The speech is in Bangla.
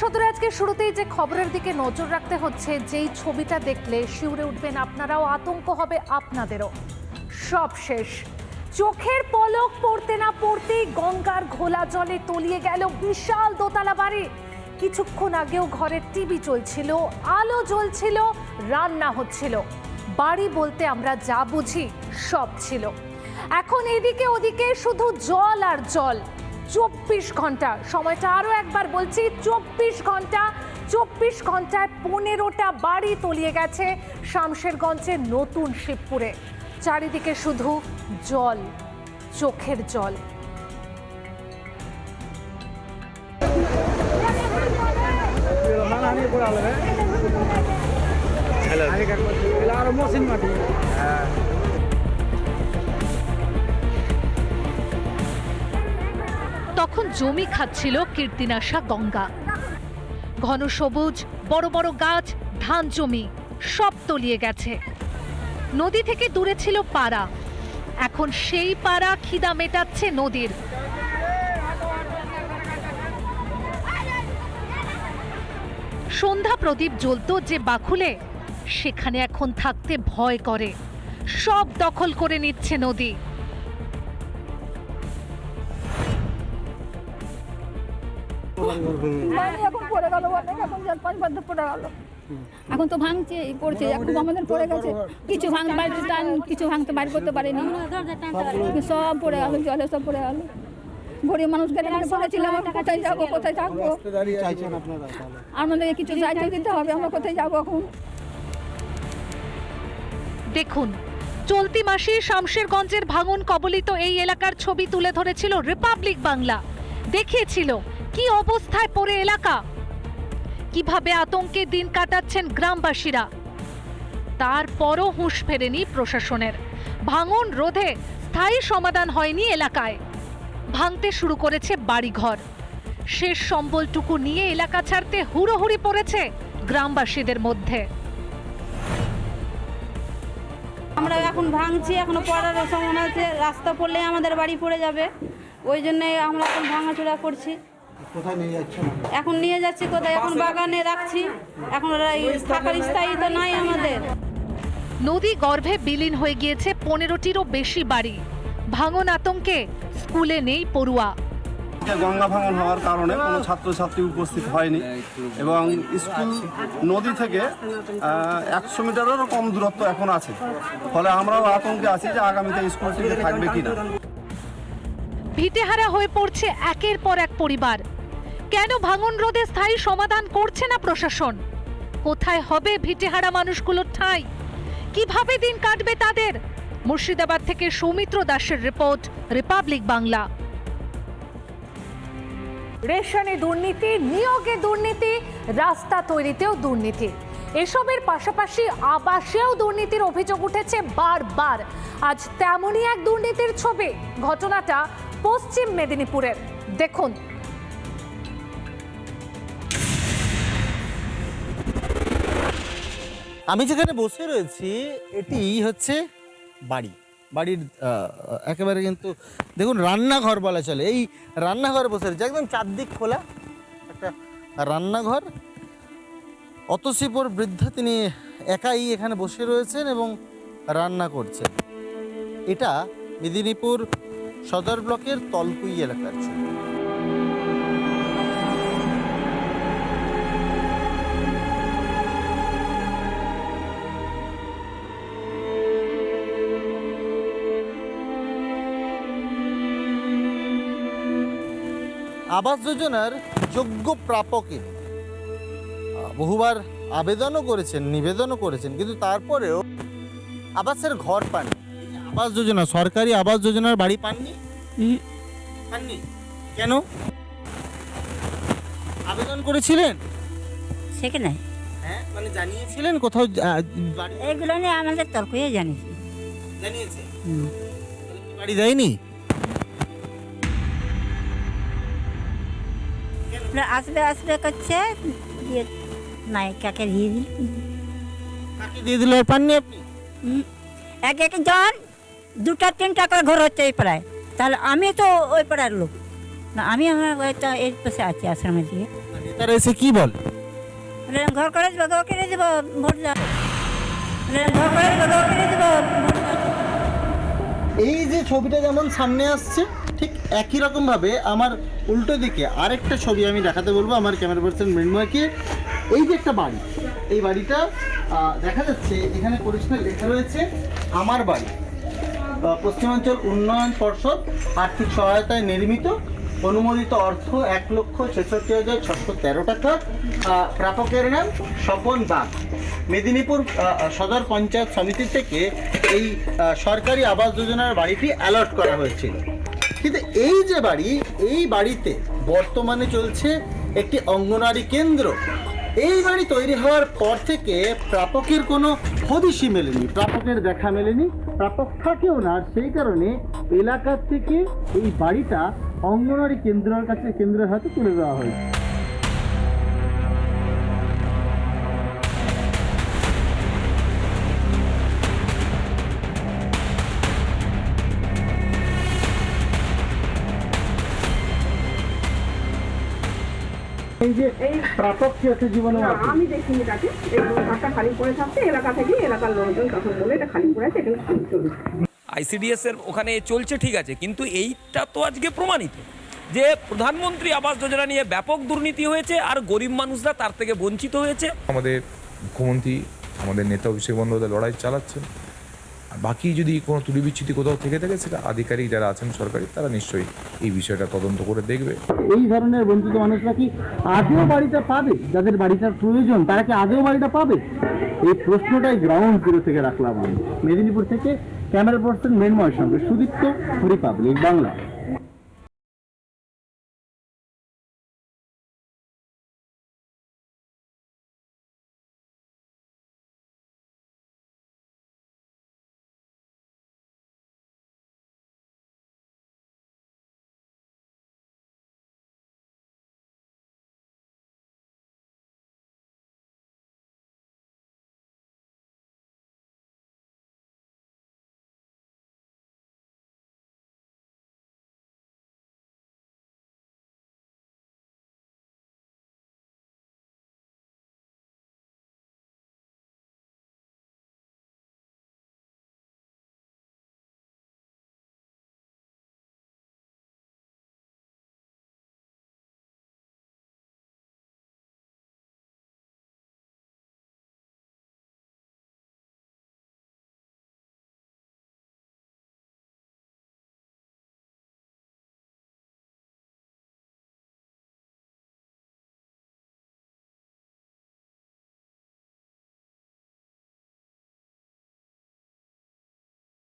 সদরে আজকে শুরুতেই যে খবরের দিকে নজর রাখতে হচ্ছে, যেই ছবিটা দেখলে শিউরে উঠবেন আপনারাও, আতঙ্ক হবে আপনাদেরও। সব শেষ। চোখের পলক পড়তে না পড়তেই গঙ্গার ঘোলা জলে তলিয়ে গেল বিশাল দোতলা বাড়ি। কিছুক্ষণ আগেও ঘরের টিভি চলছিল, আলো জ্বলছিল, রান্না হচ্ছিল। বাড়ি বলতে আমরা যা বুঝি সব ছিল। এখন এদিকে ওদিকে শুধু জল আর জল। চব্বিশ ঘণ্টা। সময়টা আরও একবার বলছি চব্বিশ ঘণ্টা চব্বিশ ঘন্টায় পনেরোটা বাড়ি তলিয়ে গেছে শামশেরগঞ্জে নতুন শিবপুরে। চারিদিকে শুধু জল চোখের জল। হ্যাঁ। তখন জমি খাচ্ছিল কীর্তিনাশা গঙ্গা। ঘন সবুজ, বড় বড় গাছ, ধান জমি, সব তলিয়ে গেছে। নদী থেকে দূরে ছিল পাড়া। এখন সেই পাড়া খিদা মেটাচ্ছে নদীর। সন্ধ্যা প্রদীপ জ্বলতো যে বাকুলে, সেখানে এখন থাকতে ভয় করে। সব দখল করে নিচ্ছে নদী। এখন তো ভাঙছে পড়ছে। এখন আমাদের পড়ে গেছে। কিছু ভাঙ বাড়িতে টান, কিছু ভাঙতে বাড়ি করতে পারেনি। সব পড়ে গেল, জলে সব পড়ে গেল। গরিব মানুষ গেলে পড়েছিলাম কোথায় যাব, কোথায় থাকব? আমাদেরকে কিছু সাহায্য দিতে হবে, আমরা কোথায় যাব এখন? দেখুন, চলতি মাসে শামশেরগঞ্জের ভাঙন কবলিত এই এলাকার ছবি তুলে ধরেছিল রিপাবলিক বাংলা। দেখিয়েছিল কি অবস্থায় পড়ে এলাকা? কীভাবে আতঙ্কে দিন কাটাচ্ছেন গ্রামবাসীরা? তারপরও হুঁশ ফেরেনি প্রশাসনের। ভাঙন রোধে স্থায়ী সমাধান হয়নি এলাকায়। ভাঙতে শুরু করেছে বাড়িঘর। শেষ সম্বলটুকু নিয়ে এলাকা ছাড়তে হুড়োহুড়ি পড়েছে গ্রামবাসীদের মধ্যে। আমরা এখন ভাঙছি, এখনও পড়ার সম্ভাবনা আছে, রাস্তা পড়লে আমাদের বাড়ি পড়ে যাবে। ওই জন্য আমরা এখন ভাঙাচোরা করছি। এখন নিয়ে যাচ্ছি কোথায়? এখন বাগানে রাখছি। এখন থাকার স্থায়ী তো নাই আমাদের। নদী গর্ভে বিলীন হয়ে গিয়েছে পনেরোটিরও বেশি বাড়ি। ভাঙন আতঙ্কে স্কুলে নেই পড়ুয়া। গঙ্গা ভাঙন হওয়ার কারণে কোনো ছাত্রছাত্রী উপস্থিত হয়নি এবং স্কুল নদী থেকে একশো মিটারেরও কম দূরত্ব এখন আছে। ফলে আমরাও আতঙ্কে আছি যে আগামীতে স্কুলটিতে থাকবে কিনা। ভিটেহারা হয়ে পড়ছে একের পর এক পরিবার। কেন ভাঙন রোধে স্থায়ী সমাধান করছে না প্রশাসন? কোথায় হবে ভিটেহারা মানুষগুলোর ঠাঁই? কীভাবে দিন কাটবে তাদের? মুর্শিদাবাদ থেকে সৌমিত্র দাসের রিপোর্ট, রিপাবলিক বাংলা। রেশনে দুর্নীতি, নিয়োগে দুর্নীতি, রাস্তা তৈরিতেও দুর্নীতি। এসবের পাশাপাশি আবাসেও দুর্নীতির অভিযোগ উঠেছে বারবার। আজ তেমনই এক দুর্নীতির ছবি, ঘটনাটা পশ্চিম মেদিনীপুরের। দেখুন আমি যেখানে বসে রয়েছি এটি হচ্ছে বাড়ি। বাড়ির একেবারে কিন্তু, দেখুন রান্নাঘর বলা চলে। এই রান্নাঘর বসে রয়েছে, একদম চারদিক খোলা, একটা রান্নাঘর। অতসীপর বৃদ্ধা তিনি একাই এখানে বসে রয়েছেন এবং রান্না করছেন। এটা মেদিনীপুর সদর ব্লকের তলকুই এলাকার ছবি। আবাস যোজনার যোগ্য প্রাপকে বহুবার আবেদনও করেছেন নিবেদনও করেছেন কিন্তু তারপরেও আবাসের ঘর পাননি। আবাস যোজনা সরকারি আবাস যোজনার বাড়ি পাননি? পাননি? কেন? আবেদন করেছিলেন? সেখানে হ্যাঁ মানে জানিয়েছিলেন কোথাও এগুলো নিয়ে আমাদের তর্কই জানিয়েছে। বাড়ি দেয়নি আসবে আসবে করছে দিয়ে নাই কাকে দিয়ে দিল কাকে দিয়ে দিল পাননি আপনি এক এক জন দুটা তিনটা করে ঘর হচ্ছে এই পাড়ায় তাহলে আমি তো ওই পাড়ার লোক না আমি আমার এই পাশে আছি আশ্রমে দিয়ে তারা এসে কি বল ঘর করে দেবো কিনে দেবো ভোট বলে, ঘর করে দেবো কিনে দেবো এই যে ছবিটা যেমন সামনে আসছে, ঠিক একই রকমভাবে আমার উল্টো দিকে আরেকটা ছবি আমি দেখাতে বলব আমার ক্যামেরা পার্সন মৃন্ময়কে। এই যে একটা বাড়ি, এই বাড়িটা দেখা যাচ্ছে এখানে পরিষ্কার লেখা রয়েছে, আমার বাড়ি। পশ্চিমাঞ্চল উন্নয়ন পর্ষদ, আর্থিক সহায়তায় নির্মিত অনুমোদিত অর্থ এক লক্ষ ছেষট্টি হাজার ছশো তেরো টাকা। প্রাপকের নাম স্বপন বাগ। মেদিনীপুর সদর পঞ্চায়েত সমিতি থেকে এই সরকারি আবাস যোজনার বাড়িটি অ্যালট করা হয়েছিল। কিন্তু এই যে বাড়ি, এই বাড়িতে বর্তমানে চলছে একটি অঙ্গনারী কেন্দ্র। এই বাড়ি তৈরি হওয়ার পর থেকে প্রাপকের কোনো হদিশই মেলেনি, প্রাপকের দেখা মেলেনি, প্রাপক থাকেও না। সেই কারণে এলাকার থেকে এই বাড়িটা অঙ্গনারী কেন্দ্রের কাছে কেন্দ্রের হাতে তুলে দেওয়া হয়েছে। এই যে প্রাপক কি হচ্ছে জীবনে আমি দেখিনি তাকে। এই ঘরটা খালি পড়ে থাকতে এলাকা থেকে এলাকার লোকজন তখন বলে এটা খালি পড়ে আছে এখানে চলছে? আইসিডিএস এর ওখানে চলছে ঠিক আছে। কিন্তু এইটা তো আজকে প্রমাণিত যে প্রধানমন্ত্রী আবাস যোজনা নিয়ে ব্যাপক দুর্নীতি হয়েছে আর গরিব মানুষরা তার থেকে বঞ্চিত হয়েছে। আমাদের মুখ্যমন্ত্রী আমাদের নেতা অভিষেক বন্দ্যোপাধ্যায় লড়াই চালাচ্ছেন। আর বাকি যদি কোনো তুলি বিচ্ছুতি কোথাও থেকে থাকে সেটা আধিকারিক যারা আছেন সরকারি তারা নিশ্চয়ই এই বিষয়টা তদন্ত করে দেখবে। এই ধরনের বঞ্চিত মানুষরা কি আদৌ বাড়িটা পাবে? যাদের বাড়িটার প্রয়োজন তারা কি আদৌ বাড়িটা পাবে? এই প্রশ্নটাই গ্রাউন্ড জিরো থেকে রাখলাম আমি। মেদিনীপুর থেকে ক্যামেরা পার্সন মৃন্ময়ের সঙ্গে সুদীপ্ত রিপাবলিক বাংলা।